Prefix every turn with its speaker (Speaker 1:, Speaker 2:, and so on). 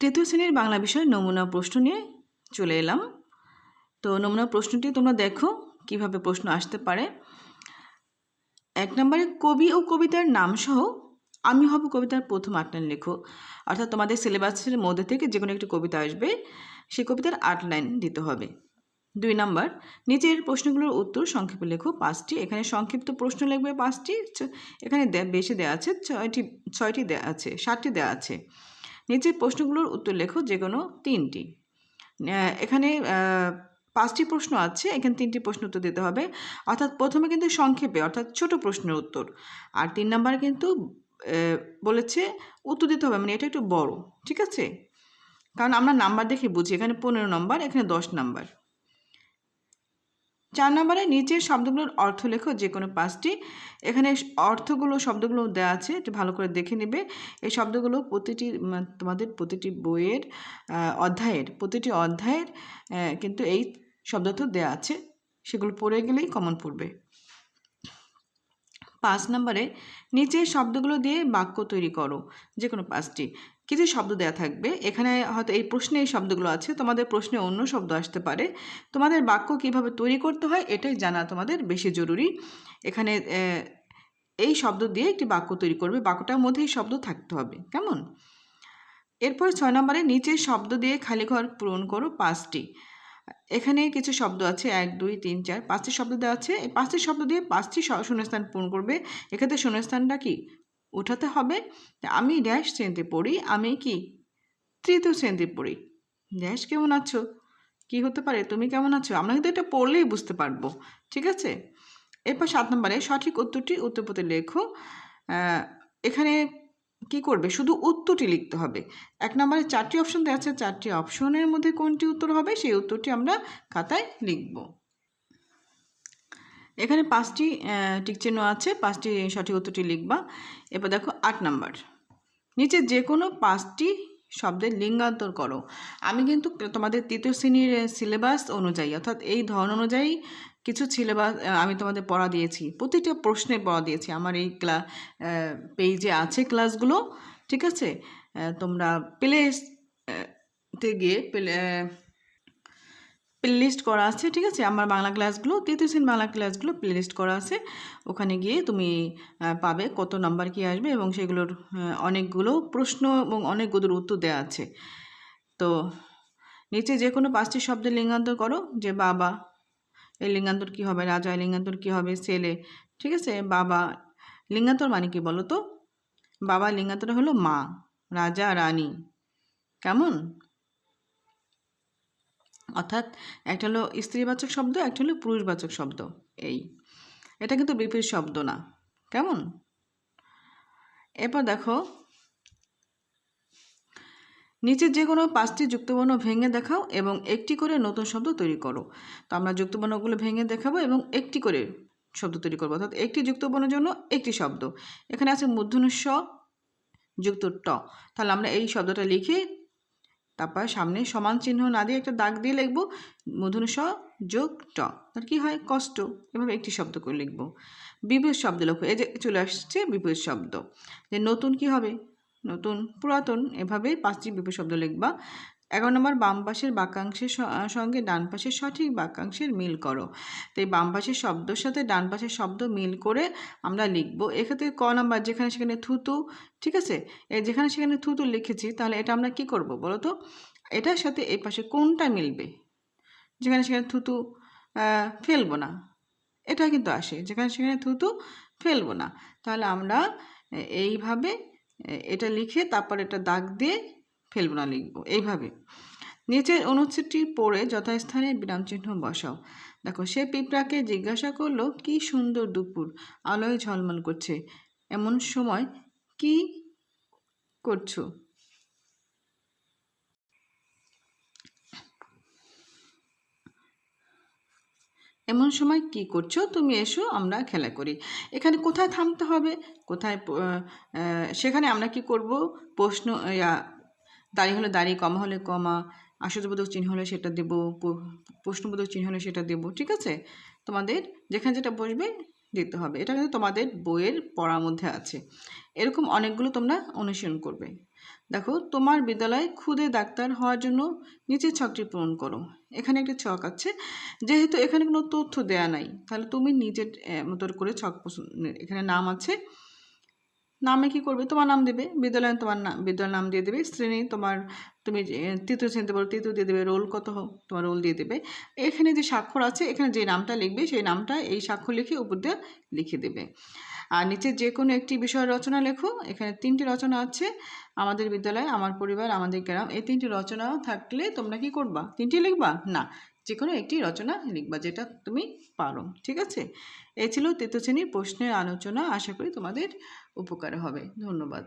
Speaker 1: তৃতীয় শ্রেণির বাংলা বিষয়ের নমুনা প্রশ্ন নিয়ে চলে এলাম। তো নমুনা প্রশ্নটি তোমরা দেখো, কীভাবে প্রশ্ন আসতে পারে। এক নম্বরে, কবি ও কবিতার নাম সহ আমি হব কবিতার প্রথম আট লাইন লেখো অর্থাৎ তোমাদের সিলেবাসের মধ্যে থেকে যে কোনো একটি কবিতা আসবে, সেই কবিতার আট লাইন দিতে হবে। দুই নাম্বার, নিচের প্রশ্নগুলোর উত্তর সংক্ষেপে লেখো পাঁচটি। এখানে সংক্ষিপ্ত প্রশ্ন লিখবে পাঁচটি এখানে বেশি দেওয়া আছে, ছয়টি ছয়টি দেওয়া আছে, সাতটি দেওয়া আছে। নিচের প্রশ্নগুলোর উত্তর লেখো, যে কোনো তিনটি। এখানে পাঁচটি প্রশ্ন আছে, এখানে তিনটি প্রশ্ন উত্তর দিতে হবে। অর্থাৎ প্রথমে কিন্তু সংক্ষেপে, অর্থাৎ ছোট প্রশ্নের উত্তর। আর তিন নাম্বার কিন্তু বলেছে, উত্তর দিতে হবে মানে এটা একটু বড়, ঠিক আছে? কারণ আমরা নাম্বার দেখে বুঝি, এখানে পনেরো নম্বর, এখানে দশ নাম্বার। চার নম্বরে নিচের শব্দগুলোর অর্থ লেখো, যে কোনো পাঁচটি। এখানে অর্থগুলো, শব্দগুলো দেওয়া আছে, একটু ভালো করে দেখে নেবে। এই শব্দগুলো প্রতিটি তোমাদের প্রতিটি বইয়ের অধ্যায়ের, প্রতিটি অধ্যায়ের কিন্তু এই শব্দ তো দেওয়া আছে। সেগুলো পড়ে গেলেই কমন পড়বে। পাঁচ নম্বরে নিচের শব্দগুলো দিয়ে বাক্য তৈরি করো যে কোনো পাঁচটি। কিছু শব্দ দেওয়া থাকবে। এখানে হয়তো এই প্রশ্নে এই শব্দগুলো আছে। তোমাদের প্রশ্নে অন্য শব্দ আসতে পারে। তোমাদের বাক্য কীভাবে তৈরি করতে হয় এটাই জানা তোমাদের বেশি জরুরি। এখানে এই শব্দ দিয়ে একটি বাক্য তৈরি করবে। বাক্যটার মধ্যেই শব্দ থাকতে হবে। কেমন? এরপর ছয় নম্বরে নিচের শব্দ দিয়ে খালি ঘর পূরণ করো পাঁচটি। এখানে কিছু শব্দ আছে, এক, দুই, তিন, চার, পাঁচটি শব্দ দেওয়া আছে। এই পাঁচটি শব্দ দিয়ে পাঁচটি শূন্যস্থান পূরণ করবে। এক্ষেত্রে শূন্যস্থানটা কি? উঠাতে হবে। আমি ড্যাশ শ্রেণীতে পড়ি, আমি কি? তৃতীয় শ্রেণীতে পড়ি। ড্যাশ কেমন আছো? কি হতে পারে? তুমি কেমন আছো? আমরা কিন্তু এটা পড়লেই বুঝতে পারব। ঠিক আছে? এরপর সাত নম্বরে সঠিক উত্তরটি উত্তরপত্রে লেখো। এখানে কি করবে? শুধু উত্তরটি লিখতে হবে। এক নম্বরে চারটি অপশন দেওয়া আছে। চারটি অপশনের মধ্যে কোনটি উত্তর হবে? সেই উত্তরটি আমরা খাতায় লিখব। এখানে পাঁচটি টিক চিহ্ন আছে। পাঁচটি সঠিক উত্তরটি লিখবা। এবার দেখো আট নাম্বার। নিচে যে কোনো পাঁচটি শব্দের লিঙ্গান্তর করো। আমি কিন্তু তোমাদের তৃতীয় শ্রেণির সিলেবাস অনুযায়ী, অর্থাৎ এই ধরন অনুযায়ী কিছু সিলেবাস আমি তোমাদের পড়া দিয়েছি। প্রতিটা প্রশ্নে পড়া দিয়েছি। আমার এই ক্লা পেজে আছে ক্লাসগুলো, ঠিক আছে? তোমরা প্লে তে গিয়ে প্লে প্লেলিস্ট করা আছে, ঠিক আছে? আমার বাংলা ক্লাসগুলো, তৃতীয় শ্রেণির বাংলা ক্লাসগুলো প্লেলিস্ট করা আছে। ওখানে গিয়ে তুমি পাবে কত নাম্বার কি আসবে এবং সেগুলোর অনেকগুলো প্রশ্ন এবং অনেকগুলোর উত্তর দেওয়া আছে। তো, নিচে যে কোনো পাঁচটি শব্দের লিঙ্গান্তর করো, যে বাবা এই লিঙ্গান্তর কী হবে? রাজা লিঙ্গান্তর কী হবে? ছেলে, ঠিক আছে? বাবা, লিঙ্গান্তর মানে কি বলো তো বাবা লিঙ্গান্তর হলো মা, রাজা রানী, কেমন? অর্থাৎ একটা হলো স্ত্রীবাচক শব্দ, একটা হলো পুরুষবাচক শব্দ, এই। এটা কিন্তু বিপরীত শব্দ না, কেমন? এরপর দেখো নিচের যে কোনো পাঁচটি যুক্তবর্ণ ভেঙে দেখাও এবং একটি করে নতুন শব্দ তৈরি করো। তো আমরা যুক্তবর্ণগুলো ভেঙে দেখাবো এবং একটি করে শব্দ তৈরি করব। অর্থাৎ একটি যুক্তবর্ণের জন্য একটি শব্দ। এখানে আছে মূর্ধন্য স যুক্ত ট। তাহলে আমরা এই শব্দটা লিখে তারপর সামনে সমান চিহ্ন না দিয়ে একটা দাগ দিয়ে লিখব মূর্ধন্য স যোগ ট। তার কী হয়? কষ্ট। এভাবে একটি শব্দ করে লিখব। বিপরীত শব্দ লেখো এই যে চলে আসছে বিপরীত শব্দ। যে নতুন কি হবে? নতুন, পুরাতন এভাবে পাঁচটি বিপরীত শব্দ লিখবা। এগারো নম্বর, বাম পাশের বাক্যাংশের সঙ্গে ডান পাশের সঠিক বাক্যাংশের মিল করো। তো এই বাম পাশের শব্দের সাথে ডান পাশের শব্দ মিল করে আমরা লিখব। এক্ষেত্রে ক নাম্বার, যেখানে সেখানে থুতু, ঠিক আছে? এই যেখানে সেখানে থুতু লিখেছি, তাহলে এটা আমরা কি করব বলো তো? এটার সাথে এই পাশে কোনটা মিলবে? যেখানে সেখানে থুতু ফেলব না। এটা কিন্তু আসে। যেখানে সেখানে থুতু, ফেলব না। তাহলে আমরা এইভাবে এটা লিখে তারপর এটা দাগ দিয়ে ফেলব না, লিখব। এইভাবে। নিচের অনুচ্ছেদটি পড়ে যথাস্থানে বিরামচিহ্ন বসাও। দেখো, সে পিঁপড়াকে জিজ্ঞাসা করল, কি সুন্দর দুপুর, আলোয় ঝলমল করছে। এমন সময় কি করছ? এমন সময় কি করছ, তুমি এসো, আমরা খেলা করি। এখানে কোথায় থামতে হবে, কোথায় সেখানে আমরা কি করব? প্রশ্ন দাঁড়িয়ে হলে দাঁড়িয়ে কমা হলে কমা আশ্চর্যবোধক চিহ্ন হলে সেটা দেবো প্রশ্নবোধক চিহ্ন হলে সেটা দেবো, ঠিক আছে? তোমাদের যেখানে যেটা বসবে দিতে হবে। এটা কিন্তু তোমাদের বইয়ের পড়ার মধ্যে আছে। এরকম অনেকগুলো তোমরা অনুশীলন করবে। দেখো, তোমার বিদ্যালয়ে খুদে ডাক্তার হওয়ার জন্য নিচের ছকটি পূরণ করো। এখানে একটা ছক আছে। যেহেতু এখানে কোনো তথ্য দেয়া নাই, তাহলে তুমি নিজের মতো করে ছক এখানে নাম আছে। নামে কি করবে? তোমার নাম দেবে। বিদ্যালয়ে তোমার নাম বিদ্যালয়ের নাম দিয়ে দেবে। শ্রেণি তোমার, তুমি তৃতীয় শ্রেণীতে পড়ো, তৃতীয় দিয়ে দেবে রোল কত হোক তোমার রোল দিয়ে দেবে। এখানে যে স্বাক্ষর আছে, এখানে যে নামটা লিখবে, সেই নামটা এই স্বাক্ষর লিখে উপর দিয়ে লিখে দেবে। আর নিচে যে কোনো একটি বিষয় রচনা লেখো। এখানে তিনটি রচনা আছে। আমাদের বিদ্যালয়, আমার পরিবার, আমাদের গ্রাম, এই তিনটি রচনা থাকলে তোমরা কি করবা? তিনটি লিখবা? না। যে কোনো একটি রচনা লিখবা যেটা তুমি পারো, ঠিক আছে? এ ছিল তৃতীয় শ্রেণির প্রশ্নের আলোচনা। আশা করি তোমাদের উপকার হবে। ধন্যবাদ।